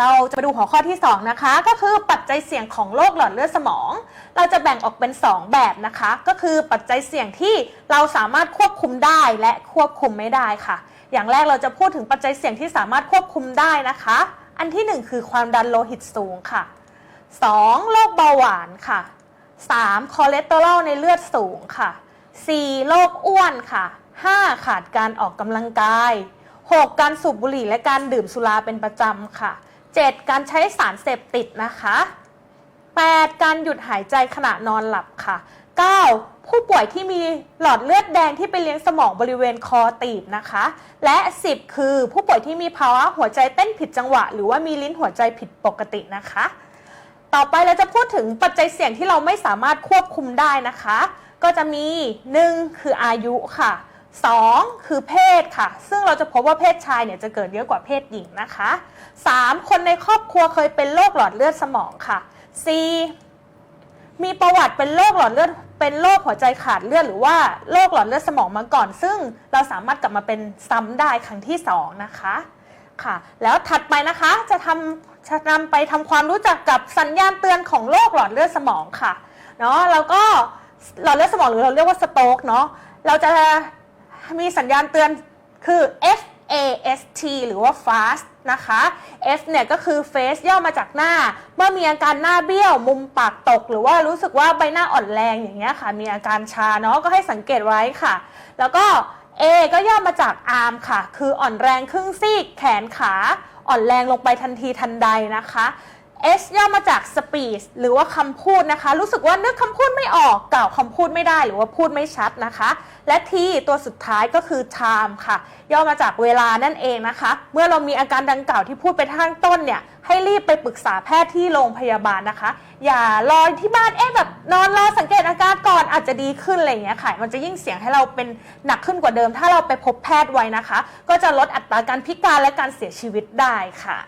เราจะมาดูหัวข้อที่ 2 นะคะ ก็คือปัจจัยเสี่ยงของโรคหลอดเลือดสมอง เราจะแบ่งออกเป็น 2 แบบนะคะ ก็คือปัจจัยเสี่ยงที่เราสามารถควบคุมได้และควบคุมไม่ได้ค่ะ อย่างแรกเราจะพูดถึงปัจจัยเสี่ยงที่สามารถควบคุมได้นะคะ อันที่ 1 คือความดันโลหิตสูงค่ะ 2. โรคเบาหวานค่ะ 3. คอเลสเตอรอลในเลือดสูงค่ะ 4. โรคอ้วนค่ะ 5. ขาดการออกกำลังกาย 6. การสูบบุหรี่และการดื่มสุราเป็นประจำค่ะ 7. การใช้สารเสพติดนะคะ 8. การหยุดหายใจขณะนอนหลับค่ะ 9. ผู้ป่วยที่มีหลอดเลือดแดงที่ไปเลี้ยงสมองบริเวณคอตีบนะคะ และ 10 คือผู้ป่วยที่มีภาวะหัวใจเต้นผิดจังหวะ หรือว่ามีลิ้นหัวใจผิดปกตินะคะ ต่อไปเราจะพูดถึงปัจจัยเสี่ยงที่เราไม่สามารถควบคุมได้นะคะ ก็จะมี 1. คืออายุค่ะ 2. คือเพศค่ะ ซึ่งเราจะพบว่าเพศชายเนี่ยจะเกิดเยอะกว่าเพศหญิงนะคะ 3. คนในครอบครัวเคยเป็นโรคหลอดเลือดสมองค่ะ 4. มีประวัติเป็นโรคหลอดเลือด เป็นโรคหัวใจขาดเลือดหรือว่าโรคหลอดเลือดสมองมาก่อน ซึ่งเราสามารถกลับมาเป็นซ้ำได้ครั้งที่ 2 นะคะค่ะ แล้วถัดไปนะคะจะทำจะนำไปทำความรู้จักกับสัญญาณเตือนของโรคหลอดเลือดสมองค่ะเนาะแล้วก็หลอดเลือดสมองหรือเราเรียกว่าสโตกเนาะเราจะ มีสัญญาณเตือนคือ F A S T หรือว่า fast นะคะ F เนี่ยก็คือ face ย่อมาจากหน้า เมื่อมีอาการหน้าเบี้ยว มุมปากตก หรือว่ารู้สึกว่าใบหน้าอ่อนแรงอย่างเงี้ยค่ะ มีอาการชาเนาะก็ให้สังเกตไว้ค่ะ แล้วก็ A ก็ย่อมาจาก arm ค่ะ คืออ่อนแรงครึ่งซีก แขนขา อ่อนแรงลงไปทันทีทันใดนะคะ S ย่อมาจาก speech หรือว่าคำพูดนะคะ รู้สึกว่านึกคำพูดไม่ออกกล่าวคำพูดไม่ได้หรือว่าพูดไม่ชัดนะคะ และ T ตัวสุดท้ายก็คือ time ค่ะ ย่อมาจากเวลานั่นเองนะคะ เมื่อเรามีอาการดังกล่าวที่พูดไปข้างต้นเนี่ย ให้รีบไปปรึกษาแพทย์ที่โรงพยาบาลนะคะ อย่ารอที่บ้านเอ๊ะแบบนอนรอสังเกตอาการก่อนอาจจะดีขึ้นอะไรอย่างเงี้ยค่ะ มันจะยิ่งเสี่ยงให้เราเป็นหนักขึ้นกว่าเดิม ถ้าเราไปพบแพทย์ไว้นะคะ ก็จะลดอัตราการพิการและการเสียชีวิตได้ค่ะ